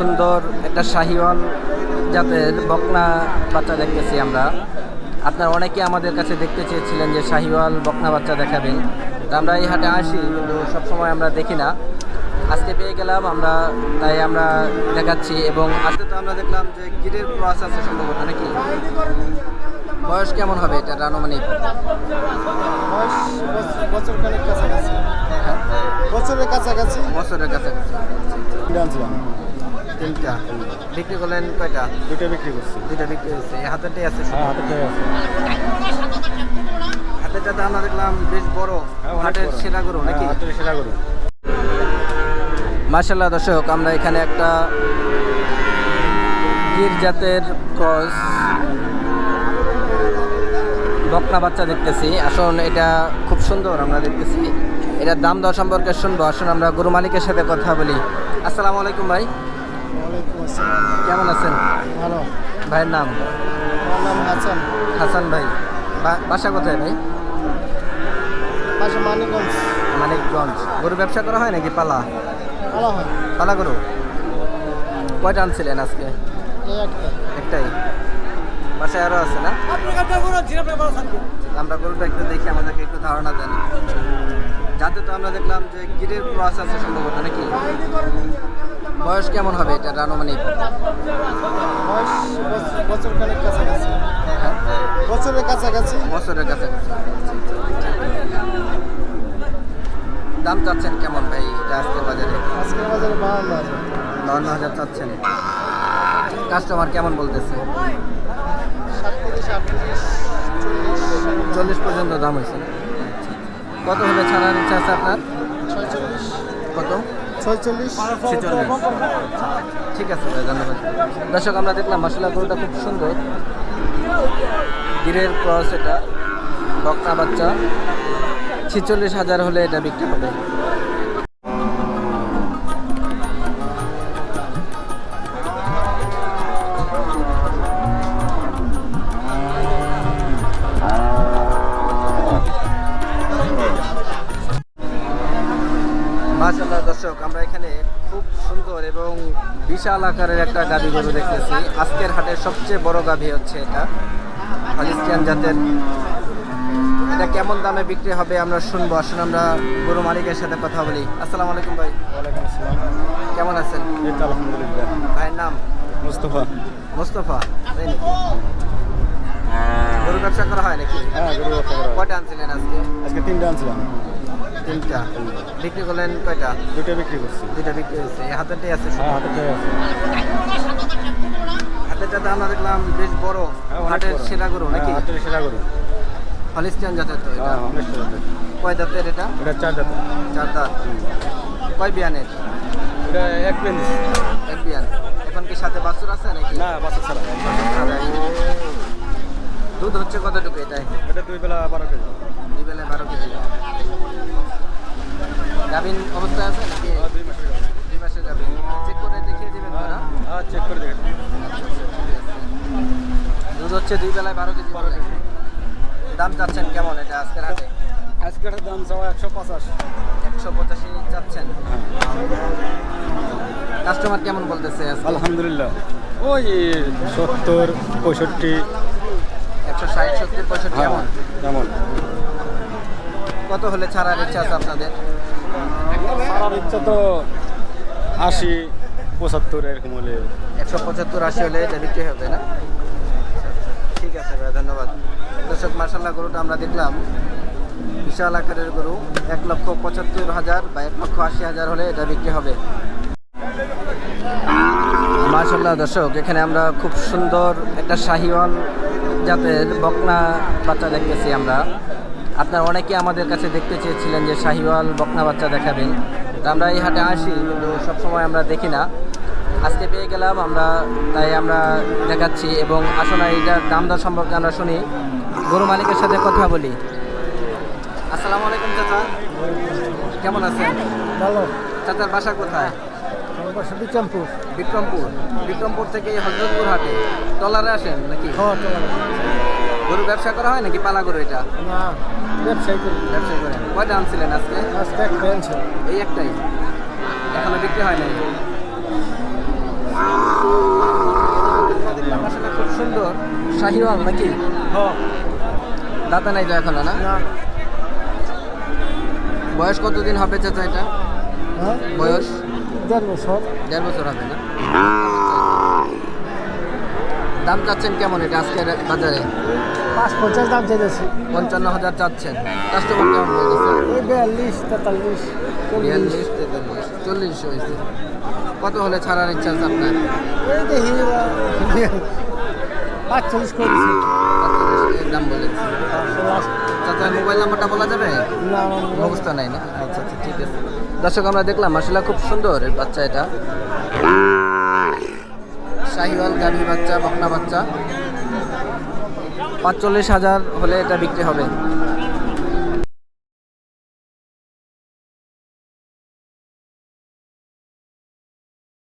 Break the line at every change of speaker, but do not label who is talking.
সুন্দর একটা শাহিওয়াল জাতের বকনা বাচ্চা দেখতেছি আমরা। আপনারা অনেকে আমাদের কাছে দেখতে চেয়েছিলেন যে শাহিওয়াল বকনা বাচ্চা দেখাবেন। তা আমরা এই হাটে আসি কিন্তু সবসময় আমরা দেখি না। আজকে পেয়ে গেলাম আমরা তাই আমরা দেখাচ্ছি এবং আজকে তো আমরা দেখলাম যে গিরের ক্রস আছে সম্ভবত নাকি? বয়স কেমন হবে এটা আনুমানিক?
কাছাকাছি। বছরের কাছাকাছি।
বছরের কাছাকাছি। তিনটা। বিক্রি করলেন কয়টা?
দুটো বিক্রি করছি।
দুইটা বিক্রি এই হাতেরটাই আছে।
হ্যাঁ আছে।
হাতেরটা আমরা দেখলাম বেশ বড়। হাটের সেরা গরু নাকি?
হাতে সেটা করুন
মার্শাল্লাহ দর্শক আমরা এখানে একটা গির জাতের ক্রস বকনা বাচ্চা দেখতেছি। আসুন এটা খুব সুন্দর আমরা দেখতেছি। এটার দাম দর সম্পর্কে শুনব। আসুন আমরা গরু মালিকের সাথে কথা বলি। আসসালামু আলাইকুম ভাই। কেমন আছেন?
ভালো।
ভাইয়ের নাম?
আমার নাম হাসান।
হাসান ভাই। বাসা কোথায় ভাই?
পাশে মানিকগঞ্জ।
মানিকগঞ্জ। গরু ব্যবসা করা হয় নাকি পালা?
ভালো হয়।
পালা গরু? কয়টা আনছিলেন আজকে? একটাই। বাসায় আরও আছে না? আমরা গরুটা একটু দেখি আমাদেরকে একটু ধারণা দেন। যাতে তো আমরা দেখলাম যে গিরের ক্রস আছে সম্ভবত নাকি? বয়স কেমন হবে এটা আনুমানিক
বয়স বছ- বছর খানেক কাছাকাছি। বছরের কাছাকাছি?
বছরের কাছাকাছি। দাম চাচ্ছেন কেমন ভাই? এটা আজকের বাজারে?
আজকের বাজারে বাহান্ন আছে
বাউন্ন হাজার চাচ্ছেন। কাস্টমার কেমন বলতেছে?
চল্লিশ
পর্যন্ত দাম হয়েছে। কত হলে ছাড়ার ইচ্ছা আছে আপনার? কত?
ছয়চল্লিশ।
ছেচল্লিশ ঠিক আছে ধন্যবাদ। দর্শক, আমরা দেখলাম মশলা গরুটা খুব সুন্দর। গিরের ক্রস এটা। বকনা বাচ্চা। ছেচল্লিশ হাজার হলে এটা বিক্রি হবে। বিশাল আকারের একটা গাভী গরু দেখতেছি। আজকের হাটের সবচেয়ে বড় গাভী হচ্ছে এটা হলিস্টিয়ান জাতের। এটা কেমন দামে বিক্রি হবে আমরা শুনব। আসুন আমরা গরু মালিকের সাথে কথা বলি। আসসালামু আলাইকুম ভাই।
ওয়ালাইকুম আসসালাম।
কেমন আছেন?
এই তো আলহামদুলিল্লাহ।
ভাইয়ের নাম?
মুস্তফা।
মোস্তফা তাই নাকি? গরু ব্যবসা করা হয় নাকি?
হ্যাঁ গরু ব্যবসা করা হয়।
আনছিলেন আজকে?
আজকে তিনটা আনছিলাম।
তিনটা। বিক্রি করলেন কয়টা?
দুটো বিক্রি করছি।
দুইটা বিক্রি হয়েছে। এই হাতেরটাই আছে।
হ্যাঁ হাতে আছে।
হাতেরটা তো আমরা দেখলাম বেশ বড়।
হ্যাঁ,
হাটের। সেরা গরু নাকি?
হ্যাঁ, হাতের সেরা গরু।
হলিস্টিয়ান জাতের তো এটা। কয় দাঁতের এটা?
এটা চার জাতের।
চার দাঁত। কয় বিয়ানের?
এটা এক প্লেন
এক বিয়ান। এখন কি সাথে বাছুর আছে নাকি?
না বাচ্চা ছাড়া।
দুধ হচ্ছে কতটুকু এটাই
এটা দুই বেলা বারো কেজি।
দুই বেলায় বারো কেজি গাভিন অবস্থায় আছে নাকি?
হ্যাঁ, দুই মাসের
গাভিন। চেক করে দেখিয়ে দিবেন তারা।
হ্যাঁ চেক করে
দুধ হচ্ছে দুই বেলায় বারো কেজি
বারো কেজি।
দাম চাচ্ছেন কেমন এটা আজকের হাটে?
আজকের দাম চাওয়া একশো পঁচাশ।
একশো পঁচাশি চাচ্ছেন। কাস্টমার কেমন বলতেছে?
আলহামদুলিল্লাহ। ওই সত্তর পঁয়ষট্টি।
একশো ষাট সত্তর পঁয়ষট্টি
হ্যাঁ
কেমন?
যেমন
কত হলে ছাড়ার ইচ্ছা আছে আপনাদের?
সারার ইচ্ছা তো আশি পঁচাত্তর এরকম হলে।
একশো পঁচাত্তর আশি হলে এটা বিক্রি হবে না? ঠিক আছে ভাই ধন্যবাদ। দর্শক মার্শাল্লাহ গরুটা আমরা দেখলাম। বিশাল আকারের গরু এক লক্ষ পঁচাত্তর হাজার বা এক লক্ষ আশি হাজার হলে এটা বিক্রি হবে। মার্শাল্লাহ দর্শক এখানে আমরা খুব সুন্দর একটা শাহিওয়াল জাতের বকনা বাচ্চা দেখতেছি আমরা। আপনার অনেকে আমাদের কাছে দেখতে চেয়েছিলেন যে শাহিওয়াল বকনা বাচ্চা দেখাবেন। তা আমরা এই হাটে আসি কিন্তু সবসময় আমরা দেখি না। আজকে পেয়ে গেলাম আমরা তাই আমরা দেখাচ্ছি এবং আসলে এইটার দাম দর সম্পর্কে আমরা শুনি। গরু মালিকের সাথে কথা বলি। আসসালামু আলাইকুম চাচা। কেমন আছেন?
ভালো।
চাচার বাসা কোথায়?
বিক্রমপুর।
বিক্রমপুর। বিক্রমপুর থেকে হজরতপুর হাটে। টলারে আসেন নাকি?
চলা
গরু ব্যবসা করা হয় নাকি পালা গরু এটা?
না ব্যবসায়ী করি।
ব্যবসা করেন। কয়টা আনছিলেন আজকে? এই একটাই? এখনও বিক্রি হয় নাই? আসলে খুব সুন্দর। শাহিওয়াল নাকি?
হ্যাঁ।
দাঁতা নাই তো এখনও না?
না।
বয়স কতদিন হবে চাচা এটা?
হ্যাঁ?
বয়স?
দেড় বছর।
দেড় বছর হবে না? দাম চাচ্ছেন কেমন এটা আজকের বাজারে?
পাঁচ পঞ্চাশ দাম
পঞ্চান্ন হাজার চাচ্ছেন। কাস্টমার কেমন বলতেছে?
বিয়াল্লিশ তেতাল্লিশ
বিয়াল্লিশ তেতাল্লিশ চল্লিশ হয়েছে। কত হলে ছাড়ার ইচ্ছা আছে আপনার?
এই দেখি পাঁচচল্লিশ করেছি
পাঁচচল্লিশ দাম বলেছে। চাচা মোবাইল নাম্বারটা বলা যাবে?
না
অবস্থা নাই না? আচ্ছা আচ্ছা ঠিক আছে। দর্শক আমরা দেখলাম আসলে খুব সুন্দর বাচ্চা এটা। শাহিওয়াল গাভী বাচ্চা বকনা বাচ্চা। পাঁচচল্লিশ হাজার হলে এটা বিক্রি হবে।